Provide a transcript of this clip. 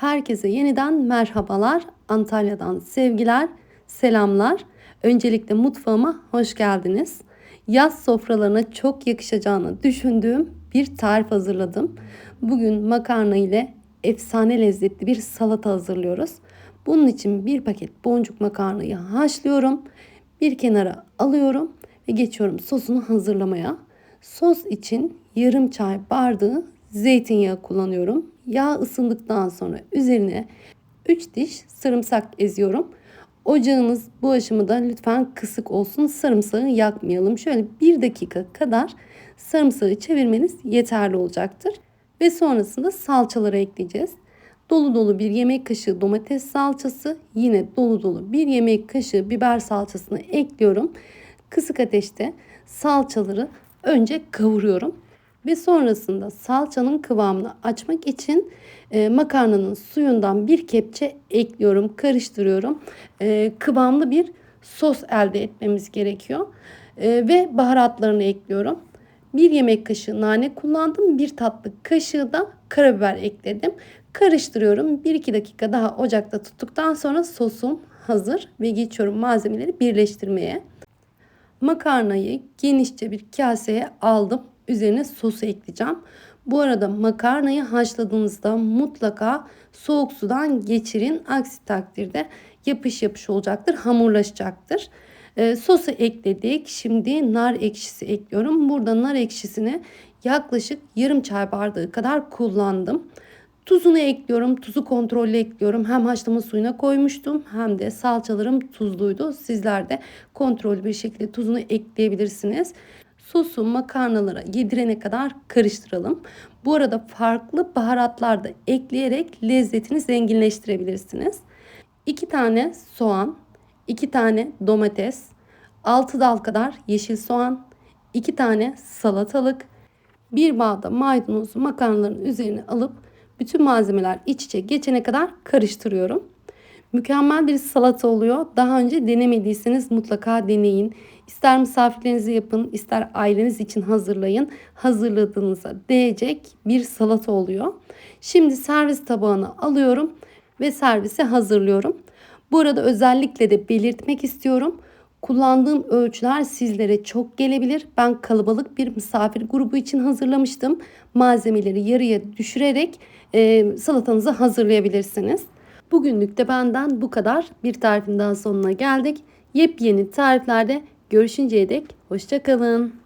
Herkese yeniden merhabalar. Antalya'dan sevgiler, selamlar. Öncelikle mutfağıma hoş geldiniz. Yaz sofralarına çok yakışacağını düşündüğüm bir tarif hazırladım. Bugün makarna ile efsane lezzetli bir salata hazırlıyoruz. Bunun için bir paket boncuk makarnayı haşlıyorum. Bir kenara alıyorum ve geçiyorum sosunu hazırlamaya. Sos için yarım çay bardağı zeytinyağı kullanıyorum. Yağ ısındıktan sonra üzerine 3 diş sarımsak eziyorum. Ocağınız bu aşamada lütfen kısık olsun. Sarımsağı yakmayalım. Şöyle 1 dakika kadar sarımsağı çevirmeniz yeterli olacaktır. Ve sonrasında salçaları ekleyeceğiz. Dolu dolu bir yemek kaşığı domates salçası, yine dolu dolu bir yemek kaşığı biber salçasını ekliyorum. Kısık ateşte salçaları önce kavuruyorum ve sonrasında salçanın kıvamını açmak için e, makarnanın suyundan bir kepçe ekliyorum, karıştırıyorum. E, kıvamlı bir sos elde etmemiz gerekiyor. E, ve baharatlarını ekliyorum. Bir yemek kaşığı nane kullandım. Bir tatlı kaşığı da karabiber ekledim. Karıştırıyorum. 1-2 dakika daha ocakta tuttuktan sonra sosum hazır ve geçiyorum malzemeleri birleştirmeye. Makarnayı genişçe bir kaseye aldım. Üzerine sosu ekleyeceğim. Bu arada makarnayı haşladığınızda mutlaka soğuk sudan geçirin. Aksi takdirde yapış yapış olacaktır, hamurlaşacaktır. E, sosu ekledik. Şimdi nar ekşisi ekliyorum. Burada nar ekşisini yaklaşık yarım çay bardağı kadar kullandım. Tuzunu ekliyorum. Tuzu kontrollü ekliyorum. Hem haşlama suyuna koymuştum hem de salçalarım tuzluydu. Sizler de kontrollü bir şekilde tuzunu ekleyebilirsiniz. Sosu makarnalara yedirene kadar karıştıralım. Bu arada farklı baharatlar da ekleyerek lezzetini zenginleştirebilirsiniz. 2 tane soğan, 2 tane domates, 6 dal kadar yeşil soğan, 2 tane salatalık, bir bağda maydanozu makarnaların üzerine alıp bütün malzemeler iç içe geçene kadar karıştırıyorum. Mükemmel bir salata oluyor. Daha önce denemediyseniz mutlaka deneyin. İster misafirlerinizi yapın, ister aileniz için hazırlayın. Hazırladığınıza değecek bir salata oluyor. Şimdi servis tabağına alıyorum ve servise hazırlıyorum. Bu arada özellikle de belirtmek istiyorum. Kullandığım ölçüler sizlere çok gelebilir. Ben kalabalık bir misafir grubu için hazırlamıştım. Malzemeleri yarıya düşürerek e, salatanızı hazırlayabilirsiniz. Bugünlük de benden bu kadar. Bir tarifin daha sonuna geldik. Yepyeni tariflerde görüşünceye dek hoşçakalın.